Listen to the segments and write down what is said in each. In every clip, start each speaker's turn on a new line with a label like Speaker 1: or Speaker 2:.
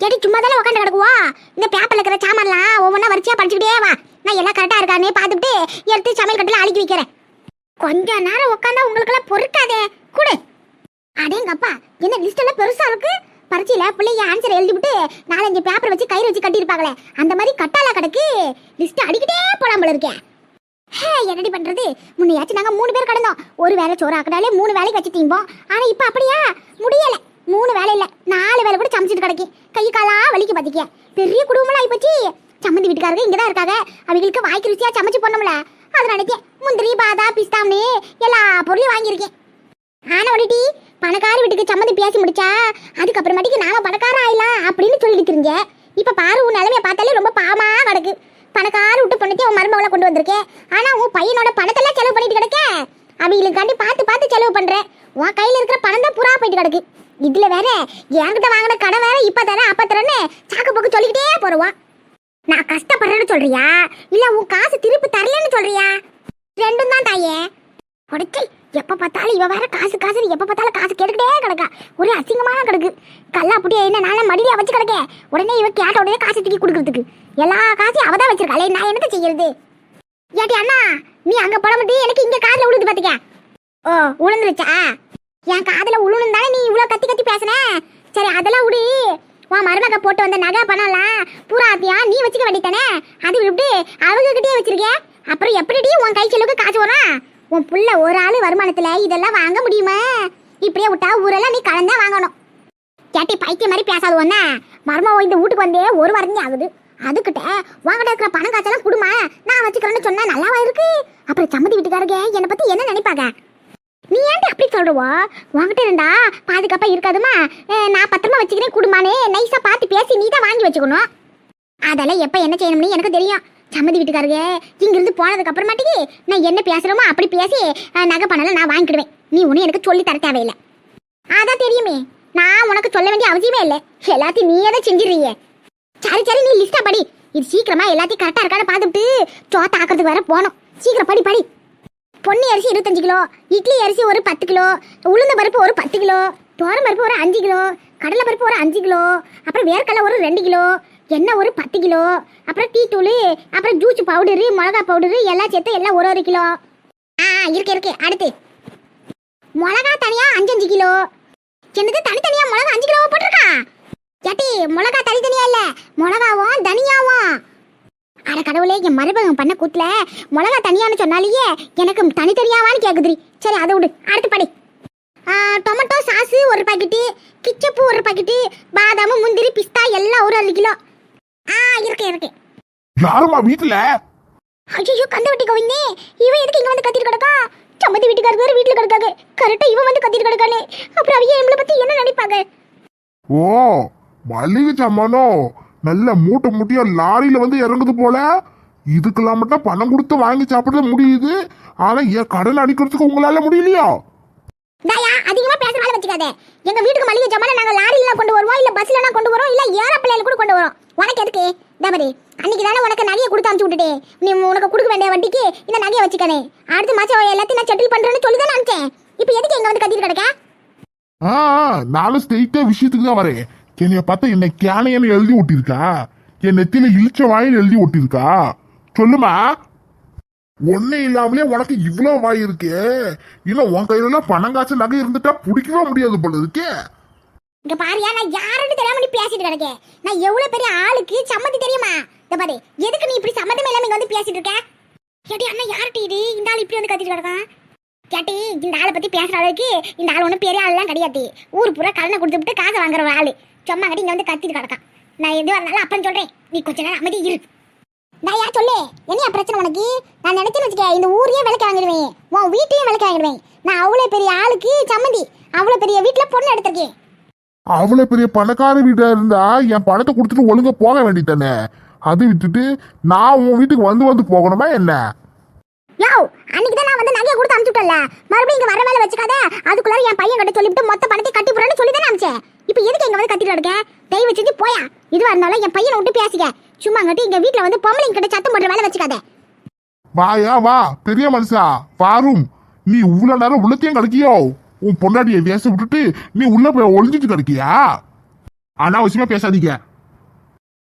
Speaker 1: Eddy சும்மா தானே உட்காந்து கிடக்குவா? இந்த பேப்பர்ல இருக்கிற சாமான்லாம் ஒவ்வொன்றா வரிசையா படிச்சுக்கிட்டே வா. நான் எல்லாம் கரெக்டா இருக்கானே பார்த்துட்டு எடுத்து சமையல் கட்டில அடுக்கி வைக்கிறேன். கொஞ்ச நேரம் உட்காந்தா உங்களுக்கெல்லாம் பொறுக்காதே. கொடு. அடேங்கப்பா என்ன லிஸ்ட் எல்லாம் பெருசா இருக்கு? பரீட்சையில பிள்ளைங்க ஆன்சர் எழுதிவிட்டு நாலஞ்சு பேப்பர் வச்சு கயிறு வச்சு கட்டியிருப்பாங்களே அந்த மாதிரி கட்டாலா கிடக்கு? லிஸ்ட் அடிக்கிட்டே போலாம் போல இருக்கேன் ஹே என்னடி பண்றது? முன்னையாச்சும் நாங்க மூணு பேர் கிடந்தோம். ஒரு வேலை சோறு ஆக்கினாலே மூணு வேலைக்கு வச்சு திம்போம். ஆனா இப்ப அப்படியா? முடியலை. மூணு வேலை இல்ல. நாலு வேலை கூட சமைச்சிட்டு கிடக்கு. கை காலா வலிக்கு பாத்திக்க பெரிய குடும்பம்லாம் ஆயிப்போச்சு. சம்மந்தி வீட்டுக்காரங்க இங்கதான் இருக்காங்க. அவங்களுக்கு வாய்க்கு ருசியா சமைச்சு போனோம்ல அதை நினைக்கேன் முந்திரி பாதா பிஸ்தாம்னு எல்லா பொருளையும் வாங்கியிருக்கேன். ஆனா ஒளிட்டி பணக்கார வீட்டுக்கு சம்மந்தி பேசி முடிச்சா அதுக்கப்புறமேட்டுக்கு நாம பணக்கார ஆயிலாம் அப்படின்னு சொல்லிட்டு இருந்தீங்க. இப்ப பாரு உன் நிலைமைய பார்த்தாலே ரொம்ப பாமா கிடக்கு. பணக்கார விட்டு பொண்ணுக்கே உன் மருமகளை கொண்டு வந்திருக்கேன். ஆனா உன் பையனோட பணத்தெல்லாம் செலவு பண்ணிட்டு கிடக்க? அவங்களுக்காண்டி பார்த்து பார்த்து செலவு பண்றேன். உன் கையில இருக்கிற பணம் தான் புறா போயிட்டு கிடக்கு. இதுல வேற என்கிட்ட வாங்கின கடை வேற இப்ப தரேன் அப்ப தரேன்னு சாக்கு போக்கு சொல்லிக்கிட்டே போறவான் நான் கஷ்டப்படுறேன்னு சொல்றியா? இல்ல உன் காசு திருப்பி தரலன்னு சொல்றியா? ரெண்டும் தான் தாயே. உடச்சி எப்ப பார்த்தாலும் இவ வேற காசு காசு எப்ப பார்த்தாலும் காசு கேட்டுக்கிட்டே கிடக்கா. ஒரே அசிங்கமாக கிடக்கு. கல்லா புட்டிய என்ன நாள மடியில வச்சு கிடக்க உடனே இவ கேட்ட உடனே காசு தூக்கி கொடுக்கறதுக்கு. எல்லா காசையும் அவதான் வச்சிருக்காளே நான் என்னத்த செய்யறது? ஏட்டி அண்ணா நீ அங்க போட மாட்டி எனக்கு இங்க காதுல விழுது பாத்துக்க. ஓ உளுந்துருச்சா என் காதல உழுணும் தானே நீ இவ்வளோ கத்தி கத்தி பேசுன? சரி அதெல்லாம் விடு உன் மருமக போட்டு வந்த நகை பணம்லாம் பூராத்தியா நீ வச்சுக்க வேண்டித்தானே அது விட்டு அவங்க கிட்டே வச்சிருக்க அப்புறம் எப்படிடி உன் கை செலவுக்கு காசு வரும்? உன் புள்ள ஒரு ஆள் வருமானத்தில் இதெல்லாம் வாங்க முடியுமா? இப்படியே விட்டா ஊரெல்லாம் நீ கலந்தா வாங்கணும். கேட்டி பைத்திய மாதிரி பேசாது ஒன்ன மர்மம் இந்த வீட்டுக்கு வந்தே ஒரு வாரம் ஆகுது. அதுக்கிட்ட உங்ககிட்ட இருக்கிற பணம் காசெல்லாம் கொடுமா? நான் வச்சுக்கிறேன்னு சொன்னா நல்லாவா இருக்கு? அப்புறம் சம்மதி வீட்டுக்காரங்க என்னை பத்தி என்ன நினைப்பாங்க? நீ ஏன் அப்படி சொல்றவோ? உன்கிட்ட இருந்தா பாதுகாப்பா இருக்காதுமா. நான் பத்திரமா வச்சுக்கிறேன் குடும்பானே நைஸா பார்த்து பேசி நீ தான் வாங்கி வச்சுக்கணும். அதெல்லாம் எப்ப என்ன செய்யணும்னு எனக்கு தெரியும். சம்மதி வீட்டுக்காரங்க இங்கிருந்து போனதுக்கு அப்புறமாட்டிக்கு நான் என்ன பேசுறோமோ அப்படி பேசி நகை பணம்லாம் நான் வாங்கிடுவேன். நீ ஒன்றும் எனக்கு சொல்லி தர தேவையில்லை. அதான் தெரியுமே. நான் உனக்கு சொல்ல வேண்டிய அவசியமே இல்லை. எல்லாத்தையும் நீயே தான் செஞ்சிடுறீங்க சரி சரி நீ லிஸ்டா படி. இது சீக்கிரமா எல்லாத்தையும் கரெக்டா இருக்கான்னு பார்த்துட்டு சோத்த ஆக்கிறதுக்கு வர போனோம். சீக்கிரம் படி படி. பொன்னி அரிசி இருபத்தஞ்சு கிலோ இட்லி அரிசி ஒரு பத்து கிலோ உளுந்த பருப்பு ஒரு பத்து கிலோ தோரம் பருப்பு ஒரு அஞ்சு கிலோ கடலை பருப்பு ஒரு அஞ்சு கிலோ அப்புறம் வேர்க்கடலை ஒரு ரெண்டு கிலோ எண்ணெய் ஒரு பத்து கிலோ அப்புறம் டீ தூள் அப்புறம் ஜூஸ் பவுடரு மிளகா பவுடரு எல்லாம் சேர்த்து எல்லாம் ஒரு ஒரு கிலோ. ஆ இருக்கு இருக்கு. அடுத்து. மிளகா தனியாக அஞ்சு அஞ்சு கிலோ. என்னது தனித்தனியாக மிளகா அஞ்சு கிலோ போட்டிருக்கா? ஏட்டி மிளகா தனித்தனியாக இல்லை மிளகாவும் தனியாவும். அட கடவுளே என் மருமகன் பண்ண கூத்துல மிளகா தனியான்னு சொன்னாலேயே எனக்கு தனித்தனியாவான்னு கேக்குதுரி சரி அதை விடு. அடுத்து படி. ஆ, டொமேட்டோ சாஸு ஒரு பாக்கெட்டு கிச்சப்பு ஒரு பாக்கெட்டு பாதாம் முந்திரி பிஸ்தா எல்லாம் ஒரு அரை கிலோ. ஆ இருக்கு இருக்கு.
Speaker 2: யாருமா வீட்டுல?
Speaker 1: ஐயோ கந்த வெட்டி கோவிந்தே. இவன் எதுக்கு இங்க வந்து கத்திட்டு கிடக்கா? சம்மந்தி வீட்டுக்காரர் வேற வீட்டுல கிடக்காங்க கரெக்டா இவன் வந்து கத்திட்டு கிடக்கானே. அப்புறம் அவங்க எங்களை பத்தி என்ன நினைப்பாங்க?
Speaker 2: ஓ மளிகை சாமானோ நல்ல மூட்டை மூட்டையா லாரியில வந்து இறங்குது போல. இதுக்கெல்லாம் மட்டும் பணம் கொடுத்து வாங்கி சாப்பிட முடியுது. ஆனா என் கடன் அடிக்கிறதுக்கு உங்களால முடியலையா?
Speaker 1: தாயா அதிகமா பேசுற வச்சுக்காத. எங்க வீட்டுக்கு மளிகை ஜாமான நாங்க லாரில கொண்டு வருவோம் இல்ல பஸ்ல கொண்டு வரோம் இல்ல ஏரோப்ளேன்ல கூட கொண்டு வரோம் உனக்கு எதுக்கு? தபரி அன்னைக்கு தானே உனக்கு நகையை கொடுத்து அனுப்பிச்சு விட்டுட்டேன் நீ உனக்கு கொடுக்க வேண்டிய வட்டிக்கு இந்த நகையை வச்சுக்கனே அடுத்த மாசம் எல்லாத்தையும் நான் செட்டில் பண்றேன்னு சொல்லி தான் அனுப்பிச்சேன். இப்போ எதுக்கு எங்க வந்து கத்திட்டு கிடக்க?
Speaker 2: ஆ நானும் ஸ்ட்ரெயிட்டா விஷயத்துக்கு தான் வரேன். என்னைய பார்த்தா என்னை கேனையன்னு எழுதி ஒட்டியிருக்கா? என் நெத்தியில இழிச்ச வாயில் எழுதி ஒட்டியிருக்கா? சொல்லுமா? ஒன்னே இல்லாமலே உனக்கு இவ்வளோ வாய் இருக்கே. இன்னும் உன் கையில எல்லாம் பணம் காசு நகை இருந்துட்டா பிடிக்கவே முடியாது போல இருக்கே.
Speaker 1: இங்க பாரியா நான் யாருன்னு தெரியாம நீ பேசிட்டு கிடக்க. நான் எவ்வளவு பெரிய ஆளுக்கு சம்மதி தெரியுமா? இந்த பாரு எதுக்கு நீ இப்படி சம்மதம் இல்லாம இங்க வந்து பேசிட்டு இருக்க? கேட்டி அண்ணா யார்கிட்ட இது? இந்த ஆள் இப்படி வந்து கத்திட்டு கிடக்கான் கேட்டி இந்த ஆளை பத்தி பேசுற அளவுக்கு இந்த ஆள் ஒன்றும் பெரிய ஆள்லாம் கிடையாது. ஊர் பூரா கடனை கொடுத்துட்டு காசை வாங்குற ஒரு ஆளு. சும்மா கட்டி இங்க வந்து கத்திட்டு கிடக்கான். நான் எதுவாக இருந்தாலும் அப்புறம் சொல்றேன். நீ கொஞ்ச நேரம் அமைதி இரு. நான் யார் சொல்லு? என்னையா பிரச்சனை உனக்கு? நான் நினைச்சேன்னு வச்சுக்க இந்த ஊரையே விலைக்கு வாங்கிடுவேன். உன் வீட்டையும் விலைக்கு வாங்கிடுவேன். நான் அவ்வளோ பெரிய ஆளுக்கு சம்மந்தி. அவ்வளோ பெரிய வீட்டில் பொண்ணு எடுத்திருக்கேன்.
Speaker 2: அவ்வளவு பெரிய பணக்கார வீட்டா இருந்தா என் பணத்தை கொடுத்துட்டு ஒழுங்கா போக வேண்டியதானே அது விட்டுட்டு நான் உன் வீட்டுக்கு வந்து வந்து போகணுமா என்ன?
Speaker 1: யோ அன்னைக்கு தான் நான் வந்து நகையை கொடுத்து அனுப்பிச்சுட்டல மறுபடியும் இங்க வர வேலை வச்சுக்காத. அதுக்குள்ள என் பையன் கிட்ட சொல்லிவிட்டு மொத்த பணத்தை கட்டி போறேன்னு சொல்லி தானே அனுப்பிச்சேன். இப்போ எதுக்கு இங்க வந்து கத்திட்டு இருக்க தயவு செஞ்சு போயா. இதுவா இருந்தாலும் என் பையனை விட்டு பேசிக்க. சும்மா அங்கிட்டு இங்க வீட்ல வந்து பொம்பளைங்க கிட்ட சத்தம் போடுற வேலை வச்சுக்காத.
Speaker 2: வாயா வா. பெரிய மனுஷா. பாரும் நீ இவ்வளவு நேரம் உள்ளத்தையும் கிடைக்கியோ உன் பொண்டாட்டியை பேச விட்டுட்டு நீ உள்ள போய் ஒளிஞ்சிட்டு கிடைக்கியா அனாவசியமா பேசாதீங்க.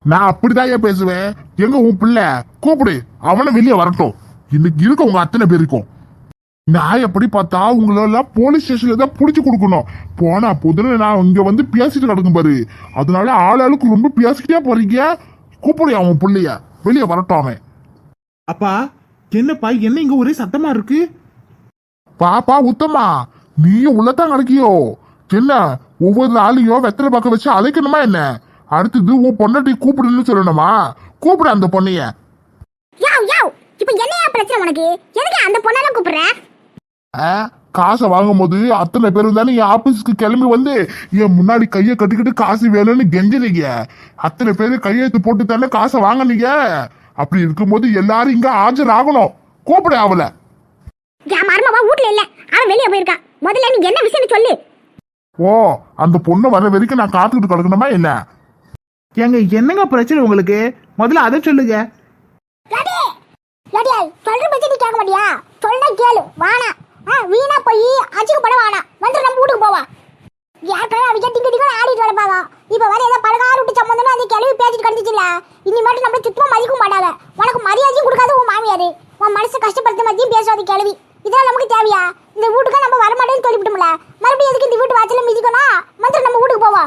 Speaker 2: நான் அப்படிதான் ஏன் பேசுவேன்? எங்க உன் பிள்ளை? கூப்பிடு. அவனை வெளியே வரட்டும். இன்னைக்கு இருக்க உங்க அத்தனை பேருக்கும். நான் எப்படி பார்த்தா உங்களெல்லாம் போலீஸ் ஸ்டேஷன்ல தான் புடிச்சு கொடுக்கணும். போனா புதுல நான் இங்க வந்து பேசிட்டு கிடக்கும் பாரு. அதனால ஆளாளுக்கு ரொம்ப பேசிக்கிட்டே போறீங்க. கூப்பிடு அவன் பிள்ளைய. வெளியே வரட்டும் அவன்.
Speaker 3: அப்பா என்னப்பா என்ன இங்க ஒரே சத்தமா இருக்கு?
Speaker 2: பாப்பா உத்தமா நீயும் உள்ளதான் கிடக்கியோ? என்ன ஒவ்வொரு நாளையும் வெத்தலை பார்க்க வச்சு அழைக்கணுமா என்ன? அடுத்தது உன் பொண்டாட்டி கூப்பிடுன்னு சொல்லணுமா? கூப்பிடு அந்த பொண்ணைய.
Speaker 1: யாவ் யாவ் இப்போ என்னையா பிரச்சனை உனக்கு? எதுக்கு அந்த பொண்ணெல்லாம் கூப்பிடுற?
Speaker 2: காசை வாங்கும் போது அத்தனை பேர் தானே என் ஆபீஸ்க்கு கிளம்பி வந்து என் முன்னாடி கையை கட்டிக்கிட்டு காசு வேணும்னு கெஞ்சினீங்க. அத்தனை பேர் கையெழுத்து போட்டு தானே காசை வாங்கினீங்க. அப்படி இருக்கும்போது எல்லாரும் இங்க ஆஜர் ஆகணும். கூப்பிடு அவளை.
Speaker 1: என் மருமவா வீட்ல இல்ல. அவன் வெளியே போயிருக்கான் முதல்ல நீ என்ன விஷயம்னு சொல்லு.
Speaker 2: ஓ அந்த பொண்ணு வர வரைக்கும் நான் காத்துக்கிட்டு கிடக்கணுமா என்ன?
Speaker 3: ஏங்க என்னங்க பிரச்சனை உங்களுக்கு? முதல்ல அதை சொல்லுங்க.
Speaker 1: சொல்ற பத்தி நீ கேட்க மாட்டியா? சொன்னா கேளு. வானா வீணா போய் அச்சுக்கு படம் வாடா. வந்து நம்ம வீட்டுக்கு போவா. யாருக்காக அவங்க டிங்கு டிங்கு ஆடிட்டு கிடப்பாங்க இப்ப வர ஏதோ பழகாறு விட்டு சம்பந்தம்னு அந்த கிளவி பேசிட்டு கிடந்துச்சுல மட்டும் நம்மள சுத்தமா மதிக்க மாட்டாங்க உனக்கு மரியாதையும் கொடுக்காத உன் மாமியார். உன் மனசு கஷ்டப்படுத்த மதியம் பேசாத கிளவி. இதெல்லாம் நமக்கு தேவையா? இந்த வீட்டுக்கு நம்ம வரமாட்டேன்னு சொல்லிவிட்டோம்ல. மறுபடியும் எதுக்கு இந்த வீட்டு வாசல மிதிக்கணும் மந்திரம் நம்ம வீட்டுக்கு போவா.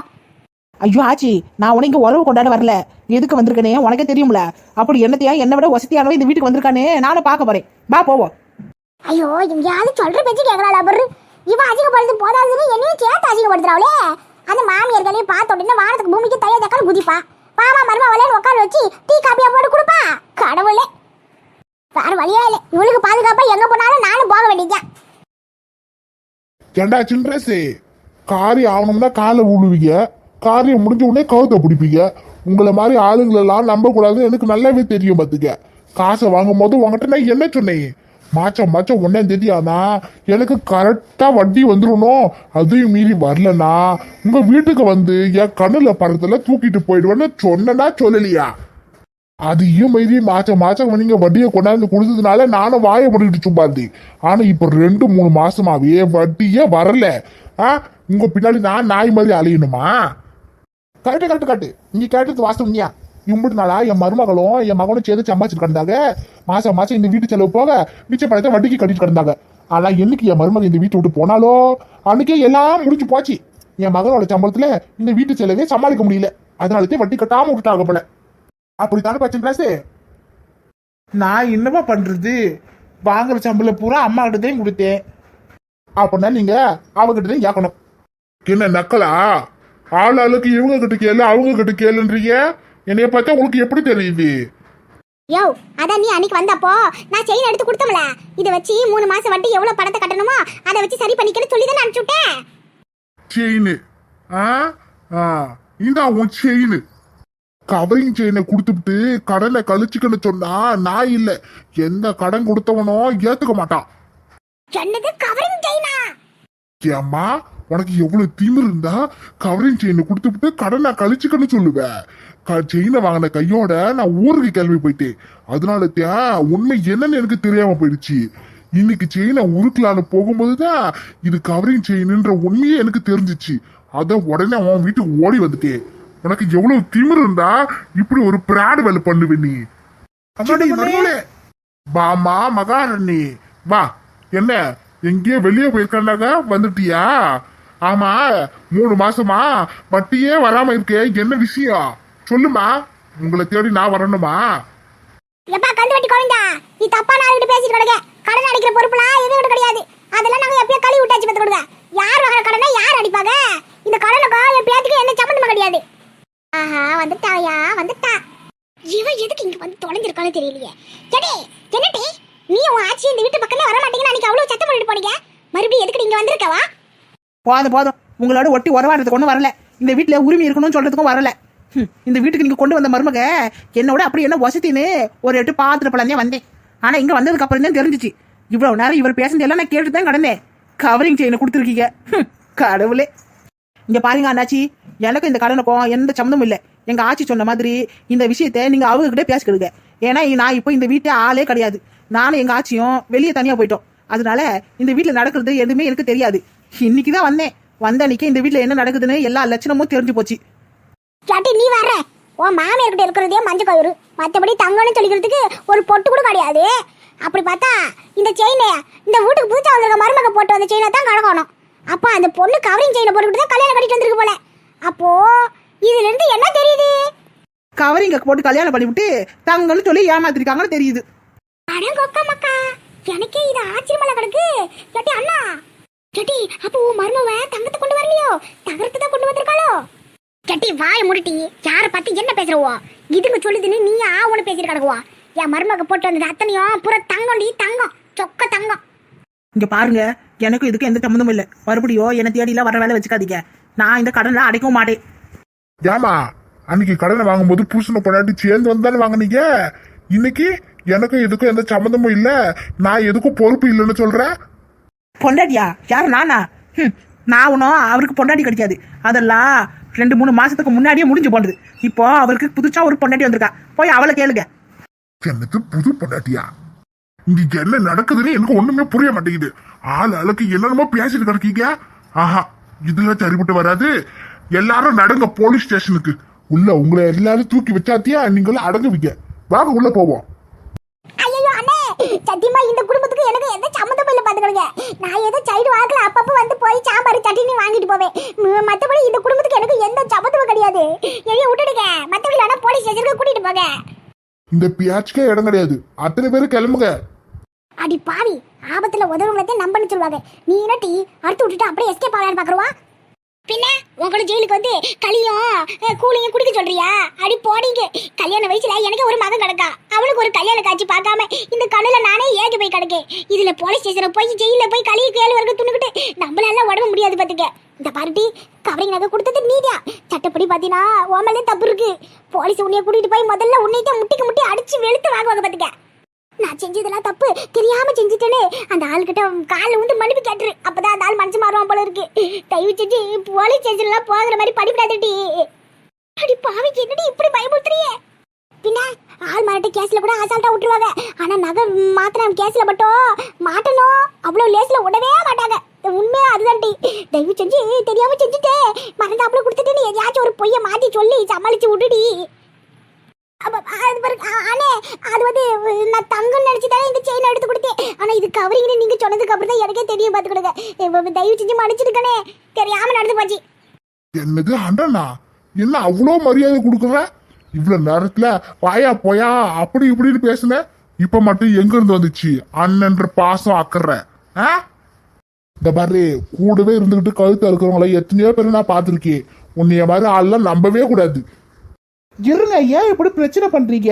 Speaker 4: ஐயோ ஆச்சி நான் உனக்கு உறவு கொண்டாட வரல. எதுக்கு வந்திருக்கனே? உனக்கே தெரியும்ல. அப்படி என்னத்தையா என்னை விட வசதியானவன் இந்த வீட்டுக்கு வந்திருக்கானே? நானும் பார்க்க போறேன். வா போவோம்.
Speaker 1: ஐயோ எங்கேயாவது சொல்ற பேச்சு கேட்கறாளா பரு. இவ அதிகப்படுத்து போதாதுன்னு என்னையும் சேர்த்து அதிகப்படுத்துறாளே. அந்த மாமியார்களையும் பார்த்த உடனே வானத்துக்கு பூமிக்கு தைய தக்கால் குதிப்பா. பாமா மருமா வலையில உட்கார வச்சு டீ காப்பியா போட்டு கொடுப்பா. கடவுளே. வேற வழியே இல்லை. இவளுக்கு பாதுகாப்பா எங்க போனாலும் நானும் போக வேண்டியதுதான்.
Speaker 2: ஏண்டா சின்ரஸே காரியம் ஆகணும்னா காலை விழுவீங்க காரியம் முடிஞ்ச உடனே கவுத்த பிடிப்பீங்க. உங்களை மாதிரி ஆளுங்களெல்லாம் நம்ப கூடாதுன்னு எனக்கு நல்லாவே தெரியும் பார்த்துக்க காசை வாங்கும் போது உங்ககிட்ட நான் என்ன சொன்னேன்? மாச்சம் மாச்சம் ஒன்னேன் தேதி ஆனா எனக்கு கரெக்டா வட்டி வந்துடணும் அதையும் மீறி வரலனா உங்க வீட்டுக்கு வந்து என் கண்ணுல படத்துல தூக்கிட்டு போயிடுவேன்னு சொன்னனா சொல்லலையா? அதையும் மீறி மாச்சம் மாச்சம் நீங்க வட்டியை கொண்டாந்து கொடுத்ததுனால நானும் வாயை போட்டுக்கிட்டு சும்பாந்தி ஆனால் ஆனா இப்ப ரெண்டு மூணு மாசமாவே வட்டியே வரல. ஆ? உங்க பின்னாடி நான் நாய் மாதிரி அலையணுமா? Correct correct correct. நீங்க கேட்டது வாசம் இல்லையா இம்புட்டு நாளா என் மருமகளும் என் மகனும் சேர்த்து சம்பாதிச்சுட்டு கிடந்தாங்க. மாசம் மாசம் இந்த வீட்டு செலவு போக மிச்ச பணத்தை வட்டிக்கு கட்டிட்டு கிடந்தாங்க. ஆனா என்னைக்கு என் மருமகன் இந்த வீட்டை விட்டு போனாலோ அன்னைக்கே எல்லாம் முடிஞ்சு போச்சு. என் மகனோட சம்பளத்துல இந்த வீட்டு செலவே சமாளிக்க முடியல. அதனாலதான் வட்டி கட்டாம விட்டுட்டாங்க போல. அப்படித்தானே பச்சை கிளாஸு
Speaker 3: நான் என்னப்பா பண்றது? வாங்குற சம்பளம் பூரா அம்மா கிட்டதையும் கொடுத்தேன்.
Speaker 2: அப்படின்னா நீங்க அவகிட்டதையும் தான் கேட்கணும். என்ன நக்கலா? ஆள் ஆளுக்கு இவங்க கிட்ட கேளு அவங்க கிட்ட கேளுன்றீங்க? என்னைய பார்த்தா உங்களுக்கு எப்படி தெரியுது?
Speaker 1: யோ அதான் நீ அன்னைக்கு வந்தப்போ நான் செயின் எடுத்து கொடுத்தோம்ல. இதை வச்சு மூணு மாசம் வட்டி எவ்வளவு பணத்தை கட்டணுமோ அதை வச்சு சரி பண்ணிக்கன்னு சொல்லி தான் அனுப்பிச்சு விட்டேன்
Speaker 2: செயின் ஆ? ஆ. இந்தா உன் செயின் கவரிங் செயினை கொடுத்துட்டு கடனை கழிச்சுக்கன்னு சொன்னா நான் இல்ல. எந்த கடன் கொடுத்தவனோ ஏத்துக்க மாட்டான்
Speaker 1: என்னது கவரிங் செயினா
Speaker 2: ஏம்மா? உனக்கு எவ்வளவு திமிரு இருந்தா கவரிங் செயினை கொடுத்துட்டு கடனை கழிச்சுக்கன்னு சொல்லுவேன் செயினை வாங்கின கையோட நான் ஊருக்கு கிளம்பி போயிட்டேன். அதனால தான் உண்மை என்னன்னு எனக்கு தெரியாம போயிடுச்சு. இன்னைக்கு செயினை உருக்கலான்னு போகும்போதுதான் இது கவரிங் செயின்ன்ற உண்மையே எனக்கு தெரிஞ்சிச்சு. அதான் உடனே உன் வீட்டுக்கு ஓடி வந்துட்டேன். உனக்கு எவ்வளவு திமிரு இருந்தா இப்படி ஒரு பிராடு வேலை பண்ணுவே நீ. வாமா மகாராணி. வா என்ன எங்கேயோ வெளியே போயிருக்காண்டாங்க வந்துட்டியா? ஆமா மூணு மாசமா வட்டியே வராம இருக்கே என்ன விஷயம்? சொல்லுமா உங்களை தேடி நான் வரணுமா?
Speaker 1: எப்பா கந்து வட்டி குழந்தா நீ தப்பா நாள் பேசிட்டு கிடக்க. கடன் அடிக்கிற பொறுப்புலாம் எதுவும் கிடையாது. அதெல்லாம் நாங்க எப்பயோ கழுவி விட்டாச்சு பத்து கொடுங்க. யார் வாங்குற கடனை யார் அடிப்பாங்க? இந்த கடனுக்கும் என் பேத்துக்கு என்ன சம்மந்தமா கிடையாது. ஆஹா வந்துட்டாயா வந்துட்டா. இவ எதுக்கு இங்க வந்து தொலைஞ்சிருக்கானு தெரியலையே. எடே என்னடி? நீ உன் ஆச்சி இந்த வீட்டு பக்கமே வர மாட்டீங்கன்னு அன்னைக்கு அவ்வளவு சத்தம் பண்ணிட்டு போனீங்க. மறுபடியும் எதுக்கு நீங்க வந்திருக்கவா?
Speaker 4: போதும் போதும். உங்களோட ஒட்டி உறவாடுறதுக்கு ஒன்றும் வரல. இந்த வீட்டில் உரிமை இருக்கணும்னு சொல்றதுக்கும் வரல. இந்த வீட்டுக்கு நீங்க கொண்டு வந்த மருமக என்னோட அப்படி என்ன வசதின்னு ஒரு எட்டு பார்த்துட்டு போலாந்தே வந்தேன். ஆனா இங்க வந்ததுக்கு அப்புறம் தான் தெரிஞ்சிச்சு. இவ்வளவு நேரம் இவர் பேசுனதெல்லாம் நான் கேட்டு தான் கடந்தேன். கவரிங் செயினை கொடுத்துருக்கீங்க. கடவுளே. இங்க பாருங்க அண்ணாச்சி எனக்கும் இந்த கடனுக்கும் எந்த சம்மந்தமும் இல்லை. எங்க ஆச்சி சொன்ன மாதிரி இந்த விஷயத்தை நீங்க அவங்ககிட்ட பேசிக்கிடுங்க. ஏன்னா நான் இப்போ இந்த வீட்டை ஆளே கிடையாது. நானும் எங்க ஆச்சியும் வெளியே தனியா போயிட்டோம். அதனால இந்த வீட்டில் நடக்கிறது எதுவுமே எனக்கு தெரியாது. இன்னைக்கு தான் வந்தேன். வந்த அன்னைக்கு இந்த வீட்டுல என்ன நடக்குதுன்னு எல்லா லட்சணமும் தெரிஞ்சு போச்சு.
Speaker 1: கேட்டு நீ வர்ற. உன் மாமியார்கிட்ட இருக்கிறதே மஞ்சள் கயிறு. மற்றபடி தங்கம்னு சொல்லிக்கிறதுக்கு ஒரு பொட்டு கூட கிடையாது. அப்படி பார்த்தா இந்த செயினை இந்த வீட்டுக்கு புதுச்சா வந்திருக்க மருமக போட்டு வந்த செயினை தான் கழகணும் அப்போ அந்த பொண்ணு கவரிங் செயினை போட்டுக்கிட்டு தான் கல்யாணம் கட்டிட்டு வந்திருக்கு போல. அப்போ இதுல இருந்து என்ன தெரியுது?
Speaker 4: கவரிங்க போட்டு கல்யாணம் பண்ணிவிட்டு தங்கன்னு சொல்லி ஏமாத்திருக்காங்கன்னு தெரியுது.
Speaker 1: அடங்கொக்க மக்கா எனக்கே இது ஆச்சரியமா கிடக்கு கேட்டி அண்ணா கேட்டி அப்போ உன் மருமவ தங்கத்தை கொண்டு வரலையோ? தகரத்தை தான் கொண்டு வந்திருக்காளோ? கேட்டி வாய முருட்டி யார பார்த்து என்ன பேசுறவோ? இதுங்க சொல்லுதுன்னு நீ ஆ ஒன்று பேசிட்டு கிடக்குவா? என் மருமக போட்டு வந்தது அத்தனையும் புற தங்கம்டி தங்கம். சொக்க தங்கம்.
Speaker 4: இங்க பாருங்க எனக்கும் இதுக்கு எந்த சம்மந்தமும் இல்லை. மறுபடியும் என்ன தேடிலாம் வர வேலை வச்சுக்காதீங்க. நான் இந்த கடனை அடைக்கவும் மாட்டேன்.
Speaker 2: ஏமா அன்னைக்கு கடனை வாங்கும்போது புருஷனை பொண்டாட்டி சேர்ந்து வந்து தானே வாங்குனீங்க? இன்னைக்கு எனக்கும் இதுக்கும் எந்த சம்மந்தமும் இல்ல. நான் எதுக்கும் பொறுப்பு இல்லைன்னு சொல்றேன்
Speaker 4: பொண்டாட்டியா? யார் நானா? ஹம், நான் ஒன்றும் அவருக்கு பொண்டாட்டி கிடைக்காது. அதெல்லாம் ரெண்டு மூணு மாசத்துக்கு முன்னாடியே முடிஞ்சு போனது. இப்போ அவருக்கு புதுசா ஒரு பொண்டாட்டி வந்திருக்கா. போய் அவளை கேளுங்க.
Speaker 2: என்னது புது பொண்டாட்டியா? இங்க என்ன நடக்குதுன்னு எனக்கு ஒண்ணுமே புரிய மாட்டேங்குது. ஆள் ஆளுக்கு என்னென்னமோ பேசிட்டு கிடக்கீங்க. ஆஹா இதுல சரிப்பட்டு வராது. எல்லாரும் நடங்க போலீஸ் ஸ்டேஷனுக்கு. உள்ள உங்களை எல்லாரும் தூக்கி வச்சாத்தியா? நீங்களும் அடங்குவீங்க. வாங்க உள்ள போவோம்.
Speaker 1: சத்தியமா இந்த குடும்பத்துக்கு எனக்கு எந்த பாத்துக்கிடுங்க நான் ஏதோ சைடு வாக்கில் அப்பப்போ வந்து போய் சாம்பார் சட்னி வாங்கிட்டு போவேன். ம- மத்தபடி இந்த குடும்பத்துக்கு எனக்கு எந்த சம்மந்தமும் கிடையாது. எதைய விட்டுடுங்க. மத்தபடி வேணா போலீஸ் ஸ்டேஷனுக்கு கூட்டிட்டு போங்க.
Speaker 2: இந்த பியாச்சுக்கே இடம் கிடையாது. அத்தனை பேரும் கிளம்புங்க.
Speaker 1: அடி பாவி. ஆபத்துல உதவுங்களதே நம்பன்னு சொல்லுவாங்க. நீ என்ன டீ அறுத்து விட்டுட்டு அப்படியே எஸ்கேப் ஆகலான்னு பாக்குறவா? பின்ன உங்களோட ஜெயிலுக்கு வந்து களியும் கூலியும் குடிக்க சொல்றியா? அடி போடிங்க. கல்யாண வயசுல எனக்கு ஒரு மகன் கிடக்கா. அவளுக்கு ஒரு கல்யாண காட்சி பார்க்காம இந்த கண்ணுல நானே ஏகி போய் கிடக்கேன். இதுல போலீஸ் ஸ்டேஷன்ல போய் ஜெயில போய் களியை கேள்வி வரைக்கும் துணுக்கிட்டு நம்மளால உடம்பு முடியாது பாத்துக்க. இந்த பார்ட்டி கவரிங் நகை கொடுத்தது நீதியா? சட்டப்படி பாத்தீங்கன்னா ஓமலே தப்பு இருக்கு. போலீஸ் உன்னைய கூட்டிட்டு போய் முதல்ல உன்னைத்தான் முட்டிக்கு முட்டி அடிச்சு வெளுத்து வாங்குவாங்க பாத்துக்க. நான் செஞ்சதெல்லாம் தப்பு. தெரியாம செஞ்சுட்டேனே. அந்த ஆள்கிட்ட காலில் வந்து மன்னிப்பு கேட்டுரு. அப்பதான் அந்த ஆள் மனசு மாறுவான் போல இருக்கு. தயவு செஞ்சு போலீஸ் ஸ்டேஷன்லாம் போகிற மாதிரி படிப்படாதடி அடி பாவிக்கு என்னடி இப்படி பயமுறுத்துறியே? பின்ன ஆள் மாட்ட கேஸ்ல கூட அசால்ட்டா விட்டுருவாங்க. ஆனா நகை மாத்திரம் கேஸ்ல மட்டும் மாட்டணும். அவ்வளவு லேஸ்ல விடவே மாட்டாங்க. உண்மையா அதுதான்டி. தயவு செஞ்சு தெரியாம செஞ்சுட்டே. மறந்தாப்புல கொடுத்துட்டு எதையாச்சும் ஒரு பொய்யை மாத்தி சொல்லி சமாளிச்சு விட்டுடி அது பாரு, அ- அண்ணே அது வந்து நான் தங்கம் நினைச்சு தானே இந்த செயின் எடுத்து கொடுத்தேன். ஆனா இது கவரிங்னு நீங்க சொன்னதுக்கு அப்புறம் தான் எனக்கே தெரிய பாத்துக்கிடுங்க தயவு செஞ்சு மன்னிச்சிருக்கனே தெரியாம நடந்து போச்சு.
Speaker 2: என்னது அண்ணனா? என்ன அவ்வளோ மரியாதை கொடுக்குற? இவ்வளோ நேரத்தில் வாயா போயா? அப்படி இப்படின்னு பேசுன? இப்போ மட்டும் எங்கேருந்து வந்துச்சு? அண்ணன்ற பாசம் அக்கறை. ஆ? இந்த மாதிரி கூடவே இருந்துக்கிட்டு கழுத்து இருக்கிறவங்கள எத்தனையோ பேர் நான் பார்த்துருக்கேன். உன்னைய மாதிரி ஆள்லாம் நம்பவே கூடாது.
Speaker 3: இருங்க ஏன் இப்படி பிரச்சனை பண்ணுறீங்க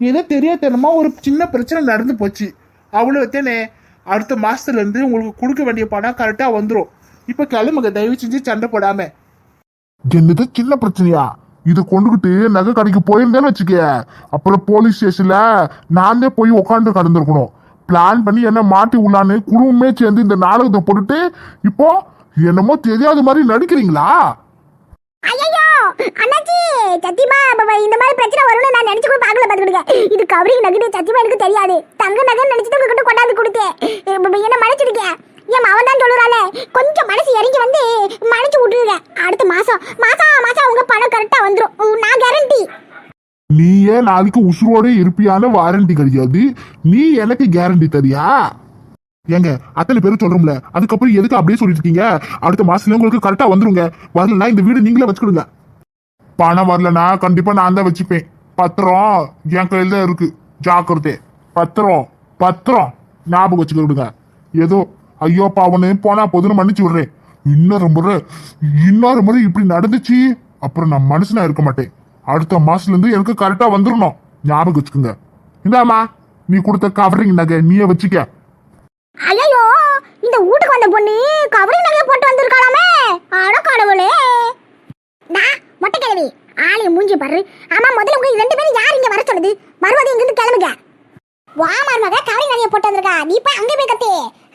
Speaker 3: ஏதோ தெரியாதனமா ஒரு சின்ன பிரச்சனை நடந்து போச்சு. அவ்வளோ தானே? அடுத்த மாதத்துலேருந்து உங்களுக்கு கொடுக்க வேண்டிய பணம் கரெக்டாக வந்துடும் இப்போ கிளம்புங்க தயவு செஞ்சு சண்டை போடாம.
Speaker 2: என்னது சின்ன பிரச்சனையா? இதை கொண்டுகிட்டு நகை கடைக்கு போயிருந்தேன்னு வச்சுக்க அப்புறம் போலீஸ் ஸ்டேஷன்ல நானே போய் உட்காந்து கடந்திருக்கணும். பிளான் பண்ணி என்ன மாட்டி உள்ளான்னு குடும்பமே சேர்ந்து இந்த நாடகத்தை போட்டுட்டு இப்போ என்னமோ தெரியாத மாதிரி நடிக்கிறீங்களா?
Speaker 1: அண்ணாச்சி சத்தியமா இந்த மாதிரி பிரச்சனை வரும்னு நான் நினைச்சு கூட பார்க்கல பாத்துக்கிடுங்க இது கவரிங் நகை சத்தியமா எனக்கு தெரியாது. தங்க நகை நினைச்சிட்டு உங்ககிட்ட கொண்டாந்து கொடுத்தேன். என்ன மன்னிச்சிருக்கேன் ஏன் அவன் தான் சொல்லுறாளே கொஞ்சம் மனசு இறங்கி வந்து மன்னிச்சு விட்டுருங்க. அடுத்த மாசம் மாசம் மாசம் உங்க பணம் கரெக்டா வந்துடும் நான் கேரண்டி
Speaker 2: நீயே நாளைக்கு உசுரோட இருப்பியான வாரண்டி கிடையாது? நீ எனக்கு கேரண்டி தரியா? ஏங்க அத்தனை பேரும் சொல்றோம்ல. அதுக்கப்புறம் எதுக்கு அப்படியே சொல்லிட்டு இருக்கீங்க? அடுத்த மாசத்துல உங்களுக்கு கரெக்டா வந்துருங்க. வரலன்னா இந்த வீடு நீங்களே வச்சுக்கிடுங்க. பணம் வரலனா கண்டிப்பா நான் தான் வச்சுப்பேன். பத்திரம் என் கையில தான் இருக்கு. ஜாக்கிரதை. பத்திரம் பத்திரம் ஞாபகம் வச்சுக்கிடுங்க. ஏதோ ஐயோ பாவனு போனா போதுன்னு மன்னிச்சு விடுறேன். இன்னொரு முறை இன்னொரு முறை இப்படி நடந்துச்சு அப்புறம் நான் மனுஷனா இருக்க மாட்டேன். அடுத்த மாசத்துல இருந்து எனக்கு கரெக்டா வந்துடணும் ஞாபகம் வச்சுக்கோங்க. இந்தாமா நீ கொடுத்த கவரிங் நகை நீயே வச்சுக்க.
Speaker 1: ஐயோ இந்த வீட்டுக்கு வந்த பொண்ணு கவரிங் நகையை போட்டு வந்திருக்காளாமே அட கடவுளே நான் மொட்டை கிழவி ஆளைய மூஞ்சி பாரு ஆமா முதல்ல உங்க ரெண்டு பேரும் யார் இங்க வர சொல்லுது மறுபடியும் இங்க இருந்து கிளம்புங்க வா மருமக கவரிங் நகையை போட்டு வந்திருக்கா நீ போய் அங்கே போய் கத்து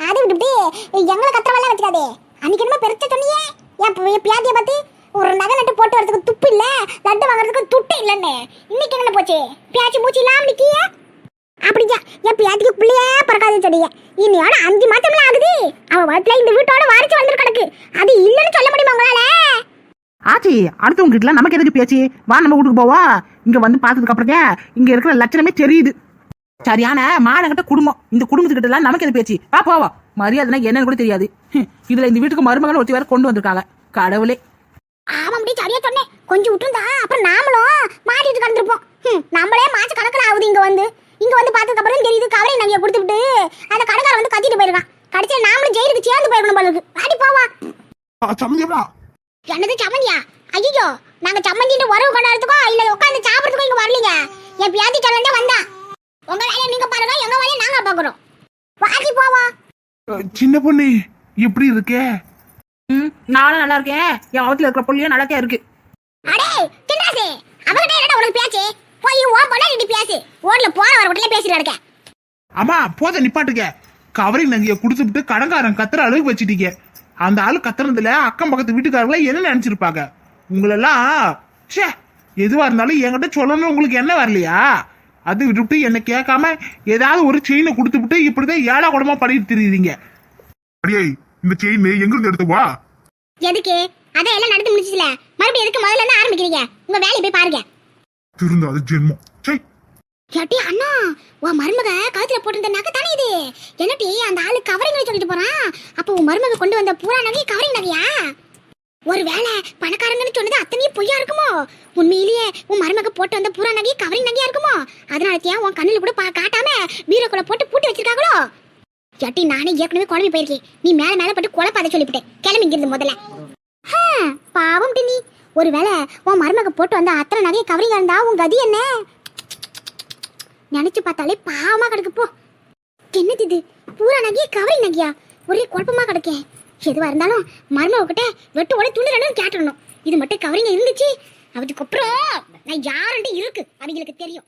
Speaker 1: அதை விட்டுட்டு எங்களை கத்துறவெல்லாம் வச்சுக்காதே அன்னைக்கு என்ன பெருத்த சொன்னியே என் பி- என் பியாத்திய பார்த்து ஒரு நகை நட்டு போட்டு வரதுக்கு துப்பு இல்ல லட்டு வாங்குறதுக்கு துட்டு இல்லைன்னு இன்னைக்கு என்ன போச்சு பியாச்சி மூச்சு இல்லாம நிக்கிய அப்படியா என் பியாத்திக்கு பிள்ளையே பிறக்காதுன்னு சொன்னீங்க இன்னையோட அஞ்சு மாசம்லாம் ஆகுது அவ வளத்துல இந்த வீட்டோட வாரிச்சு வந்து கிடக்கு அது இல்லைன்னு சொல்ல முடியுமா உங்களால
Speaker 4: ஆச்சி அடுத்தவங்க கிட்ட நமக்கு எதுக்கு பேச்சு? வா நம்ம வீட்டுக்கு போவோம் இங்க வந்து பார்த்ததுக்கு அப்புறம் தான் இங்க இருக்கிற லட்சணமே தெரியுது. சரியான மானகட்ட குடும்பம். இந்த குடும்பத்துக்கிட்ட எல்லாம் நமக்கு எது பேச்சு? வா போவோம். மரியாதைனா என்னன்னு கூட தெரியாது. இதுல இந்த வீட்டுக்கு மருமகன் ஒருத்தி வேற கொண்டு வந்திருக்காங்க. கடவுளே.
Speaker 1: ஆமா முடியும் சரியா சொன்னேன் கொஞ்சம் விட்டுருந்தா அப்புறம் நாமளும் மாட்டிட்டு கிடந்திருப்போம் ஹம், நம்மளே மாச கணக்கில் ஆகுது இங்க வந்து. இங்க வந்து பார்த்ததுக்கு அப்புறம் தெரியுது கவலை நகைய கொடுத்துட்டு அந்த கடைக்காரன் வந்து கத்திட்டு போயிருக்கான். கடைசியில் நாமளும் ஜெயிலுக்கு சேர்ந்து போயிருக்கணும் போல இருக்கு. வாடி போவா
Speaker 2: சமந்தியம்மா
Speaker 1: என்னது சம்மந்தியா ஐயோ நாங்க சம்மந்திட்டு உறவு கொண்டாடுறதுக்கோ இல்ல உட்காந்து சாப்பிடுறதுக்கோ இங்க வரலீங்க. என் பியாத்தி சொல்ல வந்தா. உங்க வேலையை நீங்க பாருங்க எங்க வேலையை நாங்க பாக்குறோம். வாடி போவா
Speaker 3: அஹ், சின்ன பொண்ணு எப்படி இருக்கே?
Speaker 4: ம், நானும் நல்லா இருக்கேன். என் அவத்துல இருக்கிற புள்ளியும் நல்லா தான் இருக்கு.
Speaker 1: அடே திண்டாசே அவகிட்ட என்னடா உனக்கு பேச்சு போய் ஓ பண்ணா நீ பேசு ஓட்ல போற வர வீட்டுல பேசிட்டு இருக்க
Speaker 3: அம்மா போத நிப்பாட்டுக்க. கவரிங் நகைய கொடுத்துட்டு கடன்காரன் கத்துற அளவுக்கு வச்சிட்டீங்க. அந்த ஆளு கத்துறதுல அக்கம் பக்கத்து வீட்டுக்காரங்கள என்ன நினைச்சிருப்பாங்க? உங்களெல்லாம் ச்சே எதுவா இருந்தாலும் என்கிட்ட சொல்லணும் உங்களுக்கு என்ன வரலையா? அது விட்டுவிட்டு என்ன கேட்காம ஏதாவது ஒரு செயினை கொடுத்துவிட்டு இப்படிதான் ஏழா குடமா பண்ணிட்டு தெரியுறீங்க.
Speaker 2: அடியே இந்த செயின் எங்க இருந்து எடுத்து வா?
Speaker 1: எதுக்கு? அதான் எல்லாம் நடந்து முடிச்சுல மறுபடியும் எதுக்கு முதல்ல இருந்து ஆரம்பிக்கிறீங்க? உங்க வேலையை போய் பாருங்க.
Speaker 2: திருந்தாத ஜென்மம். சை
Speaker 1: ஏட்டி அண்ணா உன் மருமக கழுத்துல போட்டிருந்த நகை தானே இது? என்னட்டி அந்த ஆளு கவரிங் சொல்லிட்டு போறான்? அப்போ உன் மருமக கொண்டு வந்த பூரா நகை கவரிங் நகையா? ஒருவேளை பணக்காரங்கன்னு சொன்னது அத்தனையும் பொய்யா இருக்குமோ? உண்மையிலேயே உன் மருமக போட்டு வந்த புறா நகை கவரிங் நகையா இருக்குமோ? அதனால தான் உன் கண்ணில் கூட பா- காட்டாம பீரோக்குள்ள போட்டு பூட்டி வச்சிருக்காங்களோ? எட்டி நானே ஏற்கனவே குழம்பு போயிருக்கேன். நீ மேல மேல போட்டு குழப்பாத சொல்லிவிட்டேன். கிளம்பிங்கிறது முதல்ல. பாவம் டி நீ. ஒருவேளை உன் மருமக போட்டு வந்த அத்தனை நகையை கவரிங் இருந்தா உன் கதி என்ன? நினைச்சு பார்த்தாலே பாவமா கிடக்கு. போ. என்னது இது? பூரா நகையா கவரிங் நகையா? ஒரே குழப்பமா கிடக்கேன் எதுவாக இருந்தாலும் மர்மவ வெட்டு உடனே துண்டு ரெண்டும் கேட்டுடணும். இது மட்டும் கவரிங்க இருந்துச்சு. அதுக்கப்புறம் நான் யாருன்ட்டு இருக்கு. அவங்களுக்கு தெரியும்.